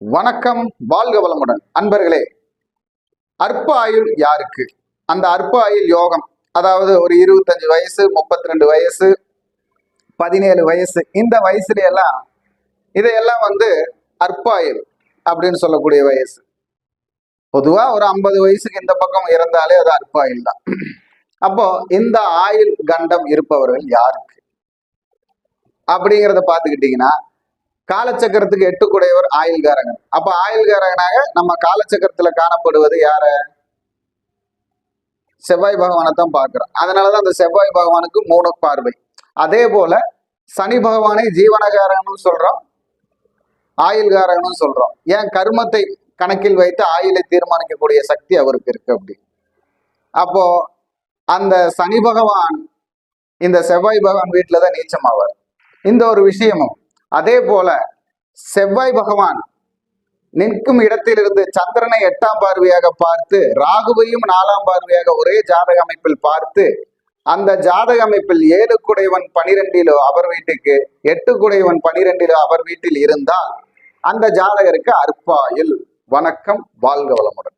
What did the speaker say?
வணக்கம் வாழ்க வளமுடன். அன்பர்களே அற்ப ஆயுள் யாருக்கு? அந்த அற்ப ஆயுள் யோகம் அதாவது ஒரு இருபத்தஞ்சு வயசு முப்பத்தி ரெண்டு வயசு பதினேழு வயசு இந்த வயசுல எல்லாம் இதையெல்லாம் வந்து அற்ப ஆயுள் அப்படின்னு சொல்லக்கூடிய வயசு. பொதுவா ஒரு ஐம்பது வயசுக்கு இந்த பக்கம் இறந்தாலே அது அற்ப ஆயுள் தான். அப்போ இந்த ஆயுள் கண்டம் இருப்பவர்கள் யாருக்கு? அப்படிங்கிறத பார்த்துக்கிட்டீங்கன்னா காலச்சக்கரத்துக்கு எட்டு குடையவர் ஆயுள்காரகன். அப்ப ஆயுள்காரகனாக நம்ம காலச்சக்கரத்துல காணப்படுவது யாரு? செவ்வாய் பகவானை தான் பார்க்கிறோம். அதனாலதான் அந்த செவ்வாய் பகவானுக்கு மூணு பார்வை. அதே போல சனி பகவானை ஜீவனகாரகனும் சொல்றோம் ஆயுள்காரகனும் சொல்றோம். ஏன் கர்மத்தை கணக்கில் வைத்து ஆயுளை தீர்மானிக்கக்கூடிய சக்தி அவருக்கு இருக்கு அப்படி. அப்போ அந்த சனி பகவான் இந்த செவ்வாய் பகவான் வீட்டுல தான் நீச்சமாவார். இந்த ஒரு விஷயமும் அதே போல செவ்வாய் பகவான் நிற்கும் இடத்திலிருந்து சந்திரனை எட்டாம் பார்வையாக பார்த்து ராகுவையும் நாலாம் பார்வையாக ஒரே ஜாதக அமைப்பில் பார்த்து அந்த ஜாதக அமைப்பில் ஏழு குடைவன் பனிரெண்டிலோ அவர் வீட்டுக்கு எட்டு குடைவன் பனிரெண்டிலோ அவர் வீட்டில் இருந்தால் அந்த ஜாதகருக்கு அற்பாயில் வணக்கம் வாழ்க வளமுடன்.